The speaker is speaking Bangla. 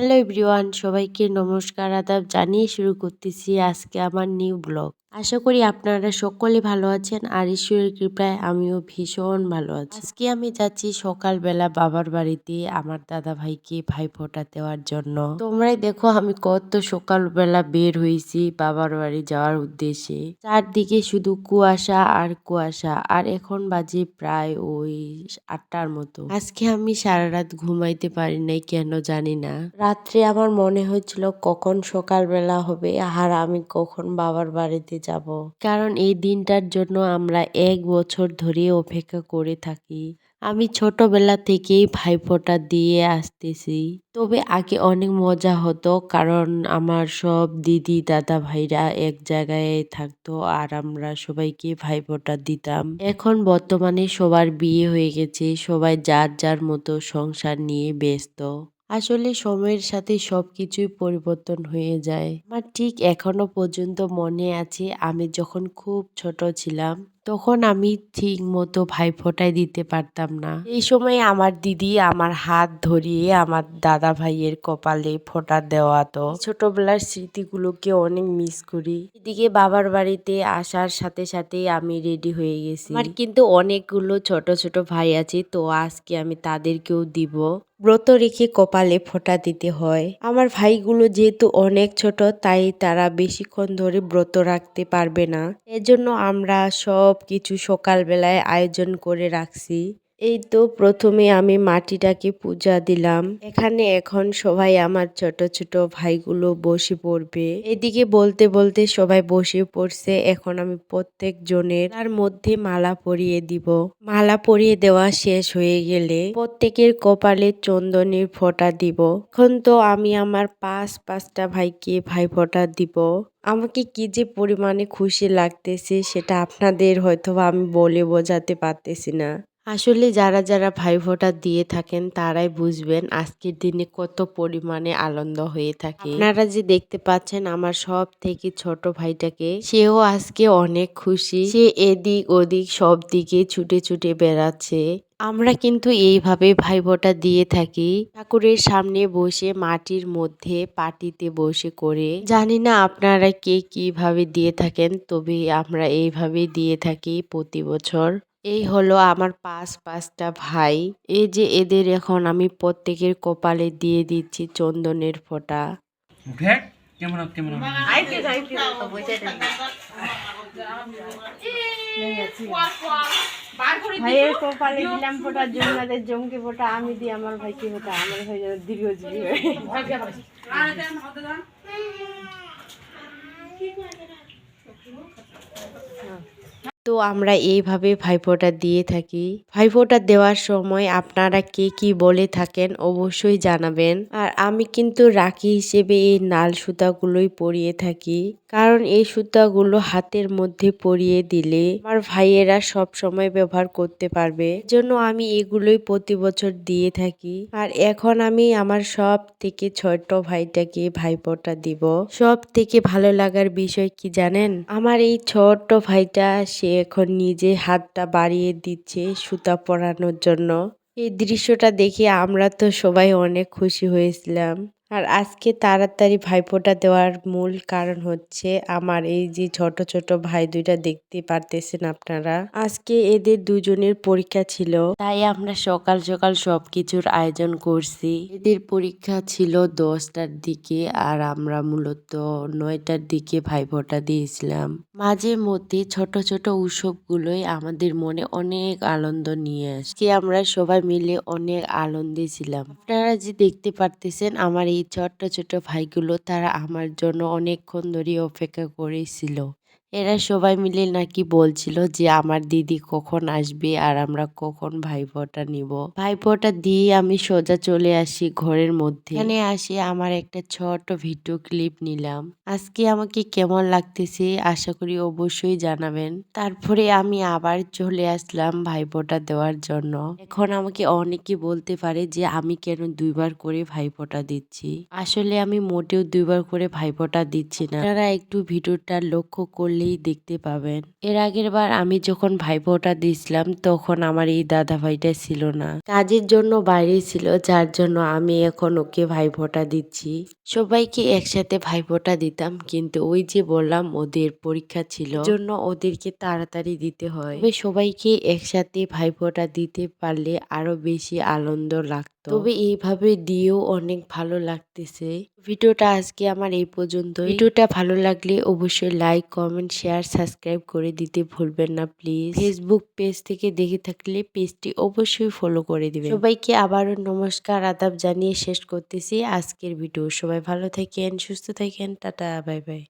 হ্যালো এভরিওয়ান সবাইকে নমস্কার আদাব জানিয়ে শুরু করতেছি আজকে আমার নিউ ব্লগ। আশা করি আপনারা সকলে ভালো আছেন। আর ঈশ্বরের কৃপায় আমিও ভীষণ ভালো আছি। আজকে আমি যাচ্ছি সকালবেলা বাবার বাড়িতে আমার দাদা ভাইকে ভাই ফোঁটা দেওয়ার জন্য। তোমরাই দেখো আমি কত সকালবেলা বের হয়েছি বাবার বাড়ি যাওয়ার উদ্দেশ্যে। চারদিকে শুধু কুয়াশা আর কুয়াশা, আর এখন বাজে প্রায় ওই আটটার মতো। আজকে আমি সারা রাত ঘুমাইতে পারি নাই, কেন জানি না। রাত্রে আমার মনে হয়েছিল কখন সকালবেলা হবে, আর আমি কখন বাবার বাড়িতে যাব। কারণ এই দিনটার জন্য আমরা এক বছর ধরে অপেক্ষা করে থাকি। আমি ছোটবেলা থেকেই ভাইফোঁটা দিয়ে আসতেছি। তবে আগে অনেক মজা হতো কারণ আমার সব দিদি, দাদা ভাইরা এক জায়গায় থাকতো আর আমরা সবাইকে ভাইফোঁটা দিতাম। এখন বর্তমানে সবার বিয়ে হয়ে গেছে, সবাই যার যার মতো সংসার নিয়ে ব্যস্ত। আসলে সময়ের সাথে সবকিছুই পরিবর্তন হয়ে যায়। আমার ঠিক এখনও পর্যন্ত মনে আছে, আমি যখন খুব ছোট ছিলাম, তখন আমি ঠিক মতো ভাই ফোটাই দিতে পারতাম না। এই সময় আমার দিদি আমার হাত ধরিয়ে আমার দাদা ভাইয়ের কপালে ফোটা দেওয়া তো ছোটবেলার স্মৃতিগুলোকে অনেক মিস করি। এদিকে বাবার বাড়িতে আসার সাথে সাথে আমি রেডি হয়ে গেছি। আমার কিন্তু অনেকগুলো ছোট ছোট ভাই আছে, তো আজকে আমি তাদেরকেও দিব। ব্রত রেখে কপালে ফোঁটা দিতে হয়। আমার ভাইগুলো যেহেতু অনেক ছোট, তাই তারা বেশিক্ষণ ধরে ব্রত রাখতে পারবে না। এজন্য আমরা সব কিছু সকালবেলায় আয়োজন করে রাখছি। এই তো প্রথমে আমি মাটিটাকে পূজা দিলাম। এখানে এখন সবাই আমার ছোট ছোট ভাইগুলো বসে পড়বে। এদিকে বলতে বলতে সবাই বসে পড়ছে। এখন আমি প্রত্যেক জনের তার মধ্যে মালা পরিয়ে দিব। মালা পরিয়ে দেওয়া শেষ হয়ে গেলে প্রত্যেকের কপালে চন্দনের ফোঁটা দিব। এখন তো আমি আমার পাঁচ, পাঁচটা ভাইকে ভাই ফোঁটা দিব। আমাকে কি যে পরিমাণে খুশি লাগতেছে সেটা আপনাদের হয়তো আমি বলে বোঝাতে পারতেছি না। আসলে যারা যারা ভাই ফোঁটা দিয়ে থাকেন, তারাই বুঝবেন আজকের দিনে কত পরিমাণে আনন্দ হয়ে থাকে। আপনারা যে দেখতে পাচ্ছেন আমার সব থেকে ছোট ভাইটাকে, সেও আজকে অনেক খুশি। সে এদিক ওদিক সব দিকে ছুটে ছুটে বেড়াচ্ছে। আমরা কিন্তু এইভাবে ভাই ফোঁটা দিয়ে থাকি। ঠাকুরের সামনে বসে, মাটির মধ্যে পাটিতে বসে করে। জানি না আপনারা কে কীভাবে দিয়ে থাকেন, তবে আমরা এইভাবে দিয়ে থাকি প্রতি বছর। এই হলো আমার পাঁচ পাঁচটা ভাই। এই যে এদের এখন আমি প্রত্যেকের কপালে দিয়ে দিচ্ছি চন্দনের ফোঁটা। ভাইয়ের কপালে দিলাম ফোটা জমনাদের জমকে ফোটা আমি দিই আমার ভাইকে ফোটা আমার ভাই দীর্ঘজীবী হয়। তো আমরা এইভাবে ভাইফোঁটা দিয়ে থাকি। ভাইফোঁটা দেওয়ার সময় আপনারা কে কি বলে থাকেন অবশ্যই জানাবেন। আর আমি কিন্তু রাখি হিসেবে এই নাল সুতাগুলোই পরিয়ে থাকি। কারণ এই সুতাগুলো হাতের মধ্যে পরিয়ে দিলে আমার ভাইয়েরা সব সময় ব্যবহার করতে পারবে। জন্য আমি এগুলোই প্রতি বছর দিয়ে থাকি। আর এখন আমি আমার সব থেকে ছোট ভাইটাকে ভাইফোঁটা দিব। সব থেকে ভালো লাগার বিষয় কি জানেন? আমার এই ছোট্ট ভাইটা, সে এখন নিজে হাতটা বাড়িয়ে দিচ্ছে সুতা পরানোর জন্য। এই দৃশ্যটা দেখে আমরা তো সবাই অনেক খুশি হয়েছিলাম। আর আজকে তাড়াতাড়ি ভাইফোঁটা দেওয়ার মূল কারণ হচ্ছে আমার এই যে ছোট ছোট ভাই দুইটা দেখতে পারতেছেন আপনারা। আজকে এদের দুজনের পরীক্ষা ছিল, তাই আমরা সকাল সকাল সবকিছুর আয়োজন করছি। এদের পরীক্ষা ছিল দশটার দিকে আর আমরা মূলত নয়টার দিকে ভাইফোঁটা দিয়েছিলাম। মাঝে মধ্যে ছোট ছোট উৎসবগুলোই আমাদের মনে অনেক আনন্দ নিয়ে আসে। আমরা সবাই মিলে অনেক আনন্দে ছিলাম। আপনারা যে দেখতে পারতেছেন, আমার এই ছোট্ট ছোট ভাইগুলো তারা আমার জন্য অনেকক্ষণ ধরে অপেক্ষা করেছিল। এরা সবাই মিলে নাকি বলছিল যে আমার দিদি কখন আসবে আর আমরা কখন ভাইফোঁটা নিব। ভাইফোঁটা দিয়ে আমি সোজা চলে আসি ঘরের মধ্যে। এখানে আসি আমার একটা ছোট ভিডিও ক্লিপ নিলাম। আজকে আমাকে কেমন লাগতেছে আশা করি অবশ্যই জানাবেন। তারপরে আমি আবার চলে আসলাম ভাইফোঁটা দেওয়ার জন্য। এখন আমাকে অনেকে বলতে পারে যে আমি কেন দুইবার করে ভাইফোঁটা দিচ্ছি। আসলে আমি মোটেও দুইবার করে ভাইফোঁটা দিচ্ছি না। আপনারা একটু ভিডিওটা লক্ষ্য করলে গেলেই দেখতে পাবেন। এর আগের বার আমি যখন ভাইফোঁটা দিয়েছিলাম, তখন আমার এই দাদা ভাইটা ছিল না। কাজের জন্য বাইরে ছিল, যার জন্য আমি এখন ওকে ভাইফোঁটা দিচ্ছি। সবাইকে একসাথে ভাইফোঁটা দিতাম, কিন্তু ওই যে বললাম, ওদের পরীক্ষা ছিল। জন্য ওদেরকে তাড়াতাড়ি দিতে হয়। তবে সবাইকে একসাথে ভাইফোঁটা দিতে পারলে আরও বেশি আনন্দ লাগতো। তবে এইভাবে দিয়েও অনেক ভালো লাগতেছে। ভিডিওটা আজকে আমার এই পর্যন্ত ভিডিওটা ভালো লাগলে অবশ্যই লাইক কমেন্ট শেয়ার সাবস্ক্রাইব করে দিতে ভুলবেন না প্লিজ ফেসবুক পেজ থেকে দেখে থাকলে পেজটি অবশ্যই ফলো করে দিবেন। সবাইকে আবারও নমস্কার আদাব জানিয়ে শেষ করতেছি আজকের ভিডিও। সবাই ভালো থাকেন সুস্থ থাকেন। Tata bye bye